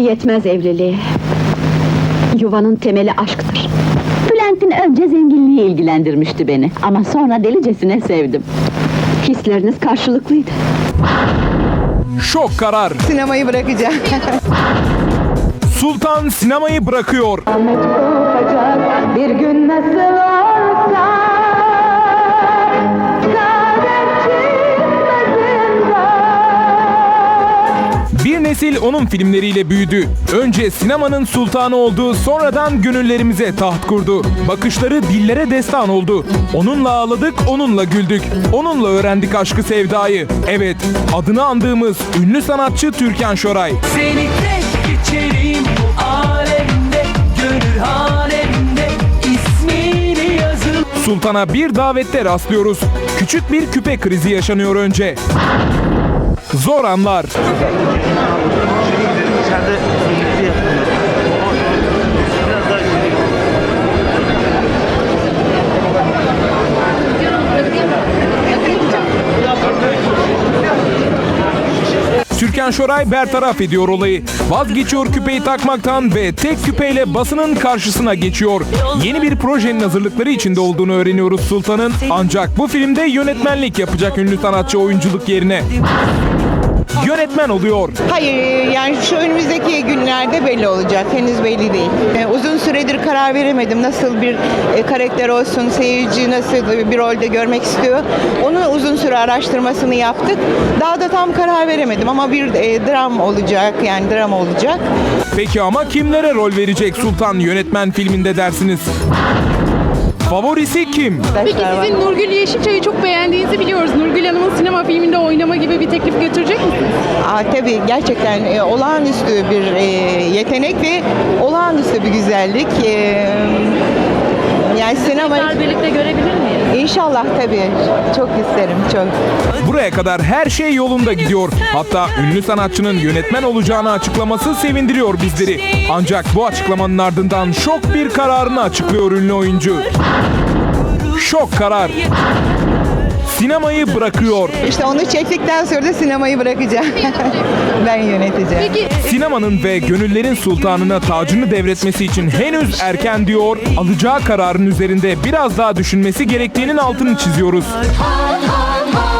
Yetmez evliliğe. Yuvanın temeli aşktır. Bülent'in önce zenginliği ilgilendirmişti beni ama sonra delicesine sevdim. Hisleriniz karşılıklıydı. Şok karar. Sinemayı bırakacağım. Sultan sinemayı bırakıyor. bir gün nasıl olsa nesil onun filmleriyle büyüdü. Önce sinemanın sultanı oldu, sonradan gönüllerimize taht kurdu. Bakışları dillere destan oldu. Onunla ağladık, onunla güldük. Onunla öğrendik aşkı sevdayı. Evet, adını andığımız ünlü sanatçı Türkan Şoray. Seni tek geçerim bu alemde Gönül hanemde ismini yazıl Sultan'a bir davette rastlıyoruz. Küçük bir küpe krizi yaşanıyor önce. Zor anlar. Türkan Şoray bertaraf ediyor olayı. Vazgeçiyor küpeyi takmaktan ve tek küpeyle basının karşısına geçiyor. Yeni bir projenin hazırlıkları içinde olduğunu öğreniyoruz Sultan'ın. Ancak bu filmde yönetmenlik yapacak ünlü sanatçı oyunculuk yerine. Yönetmen oluyor. Hayır yani şu önümüzdeki günlerde belli olacak. Henüz belli değil. Ee, uzun süredir karar veremedim. Nasıl bir e, karakter olsun, seyirci nasıl bir rolde görmek istiyor. Onu uzun süre araştırmasını yaptık. Daha da tam karar veremedim ama bir e, dram olacak yani dram olacak. Peki ama kimlere rol verecek Sultan yönetmen filminde dersiniz? Favorisi kim? Peki sizin Nurgül Yeşilçay'ı çok beğendiğinizi biliyoruz. Nurgül Hanım'ın sinema filminde oynama gibi bir teklif götürecek misiniz? Tabii gerçekten e, olağanüstü bir e, yetenek ve olağanüstü bir güzellik. E, yani sinema birlikte görebilir miyiz? İnşallah tabii. Çok isterim çok. Buraya kadar her şey yolunda gidiyor. Hatta ünlü sanatçının yönetmen olacağını açıklaması sevindiriyor bizleri. Ancak bu açıklamanın ardından şok bir kararını açıklıyor ünlü oyuncu. Şok karar. Sinemayı bırakıyor. İşte onu çektikten sonra da sinemayı bırakacağım. ben yöneteceğim. Peki Sinemanın ve gönüllerin sultanına tacını devretmesi için henüz erken diyor. Alacağı kararın üzerinde biraz daha düşünmesi gerektiğinin altını çiziyoruz. Hay hay hay